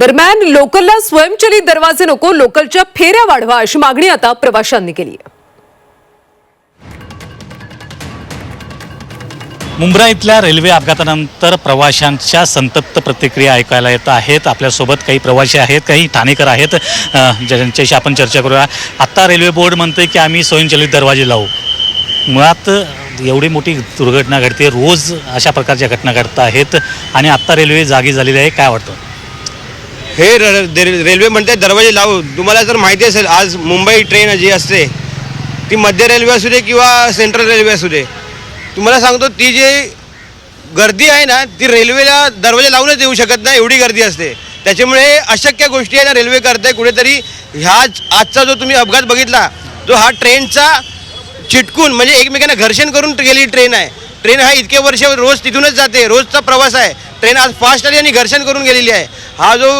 दरम्यान लोकलला स्वयंचलित दरवाजे नको लोकलच्या फेऱ्या वाढवा अशी मागणी आता प्रवाशांनी केली आहे. मुंब्रा इथल्या रेल्वे अपघातानंतर प्रवाशांच्या संतप्त प्रतिक्रिया ऐकायला येत आहेत. आपल्यासोबत काही प्रवासी आहेत काही ठाणेकर आहेत. ज्यांच्याशी आपण चर्चा करूया. आत्ता रेल्वे बोर्ड म्हणते की आम्ही स्वयंचलित दरवाजे लावू. मुळात एवढी मोठी दुर्घटना घडते. रोज अशा प्रकारच्या घटना घडत आहेत आणि आत्ता रेल्वे जागी झालेली आहे. काय वाटतं? हे र- दे- रेल्वे म्हणते दरवाजे लावू. तुम्हाला जर माहिती असेल आज मुंबई ट्रेन जी असते ती मध्य रेल्वे असू दे किंवा सेंट्रल रेल्वे असू दे तुम्हाला सांगतो ती जी गर्दी आहे ना ती रेल्वेला दरवाजे लावूनच देऊ शकत नाही एवढी गर्दी असते. त्याच्यामुळे अशक्य गोष्टी आहे ना रेल्वे करते कुठेतरी ह्या आजचा जो तुम्ही अपघात बघितला तो हा ट्रेनचा चिटकून म्हणजे एकमेकांना घर्षण करून गेलेली ट्रेन आहे. ट्रेन हा इतके वर्ष रोज तिथूनच जाते रोजचा प्रवास आहे. ट्रेन आज फास्ट आली आणि घर्षण करून गेलेली आहे. हा जो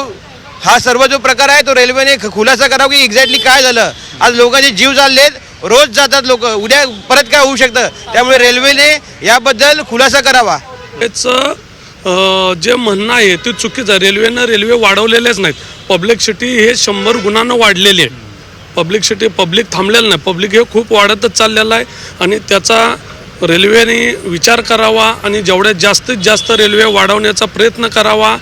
हा सर्व जो प्रकार आहे तो रेल्वेने खुलासा करावा की एक्झॅक्टली काय झालं? आज लोकांचे जीव चाललेत रोज जातात लोक. उद्या परत काय होऊ शकतं? त्यामुळे रेल्वेने याबद्दल खुलासा करावा. याचं जे म्हणणं आहे ते चुकीचं आहे. रेल्वेनं रेल्वे वाढवलेलेच नाहीत. पब्लिक सिटी हे शंभर गुणानं वाढलेली आहे. पब्लिक सिटी पब्लिक थांबलेलं नाही. पब्लिक हे खूप वाढतच चाललेलं आहे आणि त्याचा रेल्वेने विचार करावा आणि जेवढ्या जास्तीत जास्त रेल्वे वाढवण्याचा प्रयत्न करावा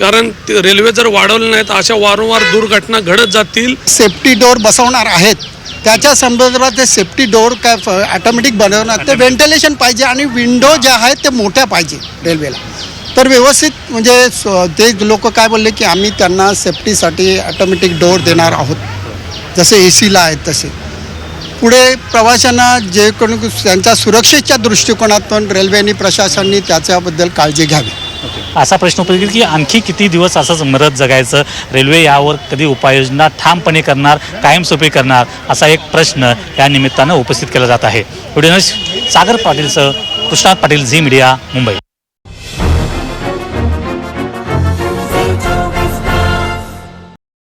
कारण ते रेल्वे जर वाढवले तर अशा वारंवार दुर्घटना घडत जातील. सेफ्टी डोअर बसवणार आहेत. त्याच्या संदर्भात ते सेफ्टी डोअर काय ऑटोमॅटिक बनवणार ते व्हेंटिलेशन पाहिजे आणि विंडो ज्या आहेत ते मोठ्या पाहिजे रेल्वेला. तर व्यवस्थित म्हणजे ते लोक काय बोलले की आम्ही त्यांना सेफ्टीसाठी ऑटोमॅटिक डोअर देणार आहोत. जसे ए सीला आहेत तसे. पुढे प्रवाशांना जे कोणी त्यांच्या सुरक्षेच्या दृष्टिकोनातून रेल्वेनी प्रशासनाने त्याच्याबद्दल काळजी घ्यावी. असा प्रश्न उपस्थित की आणखी किती दिवस असंच मरत जगायचं? रेल्वे यावर कधी उपाययोजना ठामपणे करणार कायमस्वरूपी करणार असा एक प्रश्न या निमित्तानं उपस्थित केला जात आहे. व्हिडिओ सागर पाटीलसह कृष्णात पाटील झी मीडिया मुंबई.